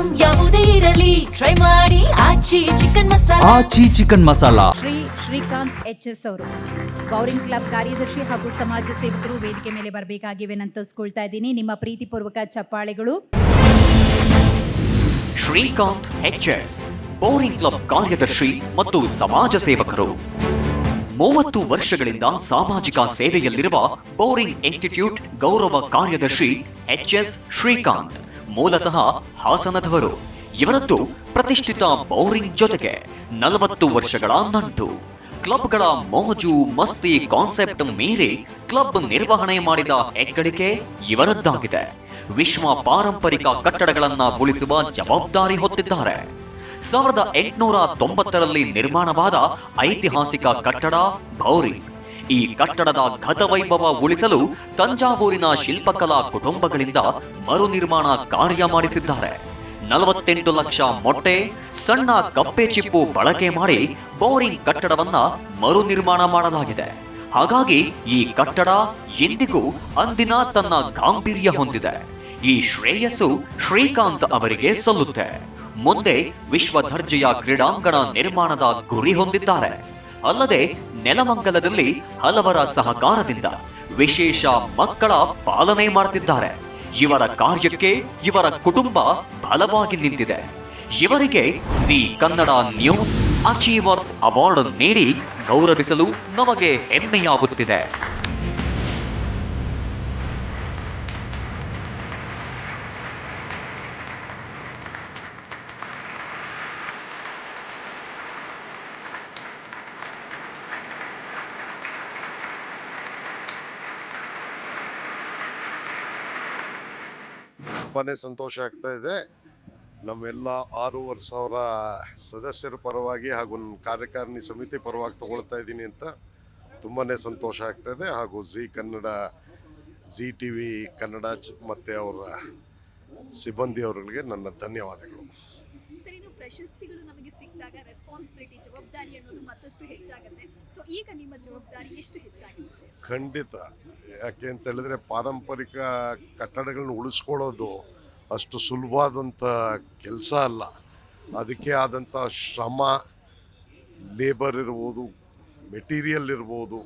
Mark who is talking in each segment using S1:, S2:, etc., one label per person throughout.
S1: Item ಯಾವುದೇ ಇರಲಿ. Try ಮಾಡಿ. Aachi chicken masala.
S2: Aachi chicken masala.
S3: Shri Srikanth H S ಅವರು. ಬೌರಿಂಗ್ ಕ್ಲಬ್ ಕಾರ್ಯದರ್ಶಿ ಹಾಗೂ ಸಮಾಜ ಸೇವಕರು ವೇದಿಕೆ ಮೇಲೆ ಬರಬೇಕಾಗಿ ವಿನಂತಿಸ್ಕೊಳ್ತಾ ಇದ್ದೀನಿ. ನಿಮ್ಮ ಪ್ರೀತಿಪೂರ್ವಕ ಚಪ್ಪಾಳೆಗಳು.
S4: Srikanth H S. Bowring club ಕಾರ್ಯದರ್ಶಿ ಮತ್ತು ಸಮಾಜ ಸೇವಕರು. ಮೂವತ್ತು ವರ್ಷಗಳಿಂದ ಸಾಮಾಜಿಕ ಸೇವೆಯಲ್ಲಿರುವ ಬೌರಿಂಗ್ ಇನ್ಸ್ಟಿಟ್ಯೂಟ್ ಗೌರವ ಕಾರ್ಯದರ್ಶಿ ಎಚ್ ಎಸ್ ಶ್ರೀಕಾಂತ್. ಮೂಲತಃ ಹಾಸನದವರು. ಇವರದ್ದು ಪ್ರತಿಷ್ಠಿತ ಬೌರಿಂಗ್ ಜೊತೆಗೆ ನಲವತ್ತು ವರ್ಷಗಳ ನಂಟು. ಕ್ಲಬ್ಗಳ ಮೋಜು, ಮಸ್ತಿ ಕಾನ್ಸೆಪ್ಟ್ ಮೀರಿ ಕ್ಲಬ್ ನಿರ್ವಹಣೆ ಮಾಡಿದ ಹೆಗ್ಗಳಿಕೆ ಇವರದ್ದಾಗಿದೆ. ವಿಶ್ವ ಪಾರಂಪರಿಕ ಕಟ್ಟಡಗಳನ್ನ ಉಳಿಸುವ ಜವಾಬ್ದಾರಿ ಹೊತ್ತಿದ್ದಾರೆ. ಸಾವಿರದ ಎಂಟುನೂರ ತೊಂಬತ್ತರಲ್ಲಿ ನಿರ್ಮಾಣವಾದ ಐತಿಹಾಸಿಕ ಕಟ್ಟಡ ಭೌರಿ ಈ ಕಟ್ಟಡದ ಗತವೈಭವ ಉಳಿಸಲು ತಂಜಾವೂರಿನ ಶಿಲ್ಪಕಲಾ ಕುಟುಂಬಗಳಿಂದ ಮರು ನಿರ್ಮಾಣ ಕಾರ್ಯ ಮಾಡಿಸಿದ್ದಾರೆ. ನಲವತ್ತೆಂಟು ಲಕ್ಷ ಮೊಟ್ಟೆ, ಸಣ್ಣ ಕಪ್ಪೆ ಚಿಪ್ಪು ಬಳಕೆ ಮಾಡಿ ಬೋರಿಂಗ್ ಕಟ್ಟಡವನ್ನ ಮರು ನಿರ್ಮಾಣ ಮಾಡಲಾಗಿದೆ. ಹಾಗಾಗಿ ಈ ಕಟ್ಟಡ ಎಂದಿಗೂ ಅಂದಿನ ತನ್ನ ಗಾಂಭೀರ್ಯ ಹೊಂದಿದೆ. ಈ ಶ್ರೇಯಸ್ಸು ಶ್ರೀಕಾಂತ್ ಅವರಿಗೆ ಸಲ್ಲುತ್ತೆ. ಮುಂದೆ ವಿಶ್ವ ದರ್ಜೆಯ ಕ್ರೀಡಾಂಗಣ ನಿರ್ಮಾಣದ ಗುರಿ ಹೊಂದಿದ್ದಾರೆ. ಅಲ್ಲದೆ ನೆಲಮಂಗಲದಲ್ಲಿ ಹಲವರ ಸಹಕಾರದಿಂದ ವಿಶೇಷ ಮಕ್ಕಳ ಪಾಲನೆ ಮಾಡುತ್ತಿದ್ದಾರೆ ಇವರ ಕಾರ್ಯಕ್ಕೆ ಇವರ ಕುಟುಂಬ ಬಲವಾಗಿ ನಿಂತಿದೆ. ಇವರಿಗೆ C Kannada news achievers award ನೀಡಿ ಗೌರವಿಸಲು ನಮಗೆ ಹೆಮ್ಮೆಯಾಗುತ್ತಿದೆ.
S5: ತುಂಬಾನೇ ಸಂತೋಷ ಆಗ್ತಾ ಇದೆ. ನಮ್ಮೆಲ್ಲ ಆರೂವರೆ ಸಾವಿರ ಸದಸ್ಯರ ಪರವಾಗಿ ಹಾಗೂ ಕಾರ್ಯಕಾರಿಣಿ ಸಮಿತಿ ಪರವಾಗಿ ತಗೊಳ್ತಾ ಇದ್ದೀನಿ ಅಂತ ತುಂಬಾ ಸಂತೋಷ ಆಗ್ತಾ ಇದೆ. ಹಾಗೂ Zee Kannada, Zee T V Kannada ಮತ್ತು ಅವರ ಸಿಬ್ಬಂದಿಯವರಿಗೆ ನನ್ನ ಧನ್ಯವಾದಗಳು.
S6: ಪ್ರಶಸ್ತಿಗಳು ನಮಗೆ ಸಿಕ್ಕಿದಾಗ ರೆಸ್ಪಾನ್ಸಿಬಿಲಿಟಿ ಜವಾಬ್ದಾರಿ ಅನ್ನೋದು ಮತ್ತಷ್ಟು ಹೆಚ್ಚಾಗುತ್ತೆ. ಸೊ ಈಗ ನಿಮ್ಮ ಜವಾಬ್ದಾರಿ ಎಷ್ಟು ಹೆಚ್ಚಾಗಿದೆ
S5: ಖಂಡಿತ. ಯಾಕೆ ಅಂತ ಹೇಳಿದ್ರೆ ಪಾರಂಪರಿಕ ಕಟ್ಟಡಗಳನ್ನ ಉಳಿಸ್ಕೊಳ್ಳೋದು ಅಷ್ಟು ಸುಲಭವಾದಂಥ ಕೆಲಸ ಅಲ್ಲ. ಅದಕ್ಕೆ ಆದಂಥ ಶ್ರಮ ಲೇಬರ್ ಇರ್ಬೋದು ಮೆಟೀರಿಯಲ್ ಇರ್ಬೋದು,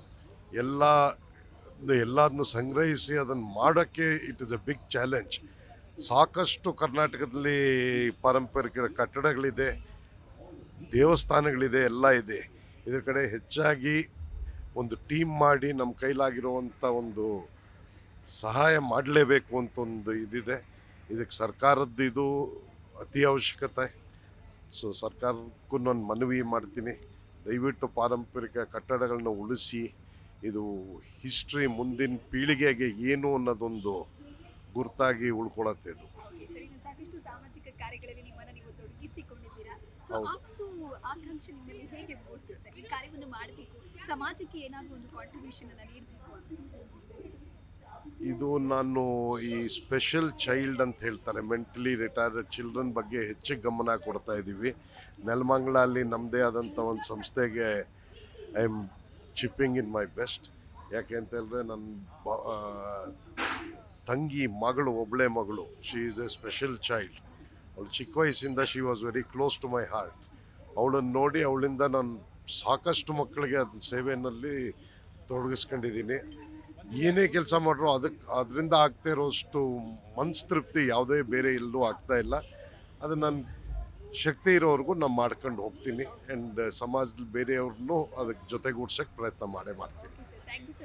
S5: ಎಲ್ಲ ಎಲ್ಲದನ್ನು ಸಂಗ್ರಹಿಸಿ ಅದನ್ನು ಮಾಡೋಕ್ಕೆ it is a big challenge ಸಾಕಷ್ಟು ಕರ್ನಾಟಕದಲ್ಲಿ ಪಾರಂಪರಿಕ ಕಟ್ಟಡಗಳಿದೆ, ದೇವಸ್ಥಾನಗಳಿದೆ, ಎಲ್ಲ ಇದೆ. ಇದರ ಕಡೆ ಹೆಚ್ಚಾಗಿ ಒಂದು ಟೀಮ್ ಮಾಡಿ ನಮ್ಮ ಕೈಲಾಗಿರುವಂಥ ಒಂದು ಸಹಾಯ ಮಾಡಲೇಬೇಕು ಅಂತ ಒಂದು ಇದಿದೆ. ಇದಕ್ಕೆ ಸರ್ಕಾರದ ಇದು ಅತಿ ಅವಶ್ಯಕತೆ. ಸೊ, ಸರ್ಕಾರಕ್ಕೂ ನಾನು ಮನವಿ ಮಾಡ್ತೀನಿ. ದಯವಿಟ್ಟು ಪಾರಂಪರಿಕ ಕಟ್ಟಡಗಳನ್ನ ಉಳಿಸಿ, ಇದು ಹಿಸ್ಟ್ರಿ ಮುಂದಿನ ಪೀಳಿಗೆಗೆ ಏನು ಅನ್ನೋದೊಂದು ಗುರುತಾಗಿ ಉಳ್ಕೊಳತ್ತೆ ಇದು
S6: ಓಕೆ ಸರ್ ಸಾಕಷ್ಟು ಸಾಮಾಜಿಕ ಕಾರ್ಯಗಳಲ್ಲಿ ನಿಮ್ಮನ್ನ ನೀವು ತೊಡಗಿಸಿಕೊಂಡಿದ್ದೀರಾ? ಸೊ
S5: ಹೌದು.
S6: ಅದು ಆಕಾಂಕ್ಷೆ ನಿಮ್ಮಲ್ಲಿ ಹೇಗೆ ಮೂಡ್ತು ಸರ್? ಈ ಕಾರ್ಯವನ್ನು ಮಾಡಬೇಕು ಸಮಾಜಕ್ಕೆ ಏನಾದರೂ ಒಂದು ಕಾಂಟ್ರಿಬ್ಯೂಷನ್ ಅನ್ನ ನೀಡಬೇಕು ಅಂತ.
S5: ಇದು ನಾನು ಈ ಸ್ಪೆಷಲ್ ಚೈಲ್ಡ್ ಅಂತ ಹೇಳ್ತಾರೆ ಮೆಂಟಲಿ ರಿಟೈರ್ಡ್ ಚಿಲ್ಡ್ರನ್ ಬಗ್ಗೆ ಹೆಚ್ಚು ಗಮನ ಕೊಡ್ತಾ ಇದ್ದೀವಿ. ನೆಲಮಂಗ್ಲ ಅಲ್ಲಿ ನಮ್ಮದೇ ಆದಂಥ ಒಂದು ಸಂಸ್ಥೆಗೆ I am chipping in my best ಯಾಕೆ ಅಂತ ಹೇಳಿದ್ರೆ ನನ್ನ ತಂಗಿ, ಮಗಳು ಒಬ್ಬಳೆ ಮಗಳು. She is a special child ಅವಳು ಚಿಕ್ಕ ವಯಸ್ಸಿಂದ she was very close to my heart ಅವಳನ್ನು ನೋಡಿ ಅವಳಿಂದ ನಾನು ಸಾಕಷ್ಟು ಮಕ್ಕಳಿಗೆ ಅದನ್ನ ಸೇವೆಯಲ್ಲಿ ತೊಡಗಿಸ್ಕೊಂಡಿದ್ದೀನಿ. ಏನೇ ಕೆಲಸ ಮಾಡ್ರು ಅದಕ್ಕೆ ಅದರಿಂದ ಆಗ್ತಾ ಇರೋಷ್ಟು ಮನ್ಸು ತೃಪ್ತಿ ಯಾವುದೇ ಬೇರೆ ಎಲ್ಲೂ ಆಗ್ತಾ ಇಲ್ಲ. ಅದು ನನ್ನ ಶಕ್ತಿ ಇರೋವರೆಗೂ ನಾನು ಮಾಡ್ಕೊಂಡು ಹೋಗ್ತೀನಿ. ಆ್ಯಂಡ್ ಸಮಾಜದಲ್ಲಿ ಬೇರೆಯವ್ರನ್ನೂ ಅದಕ್ಕೆ ಜೊತೆಗೂಡ್ಸೋಕ್ಕೆ ಪ್ರಯತ್ನ ಮಾಡೇ ಮಾಡ್ತೀನಿ.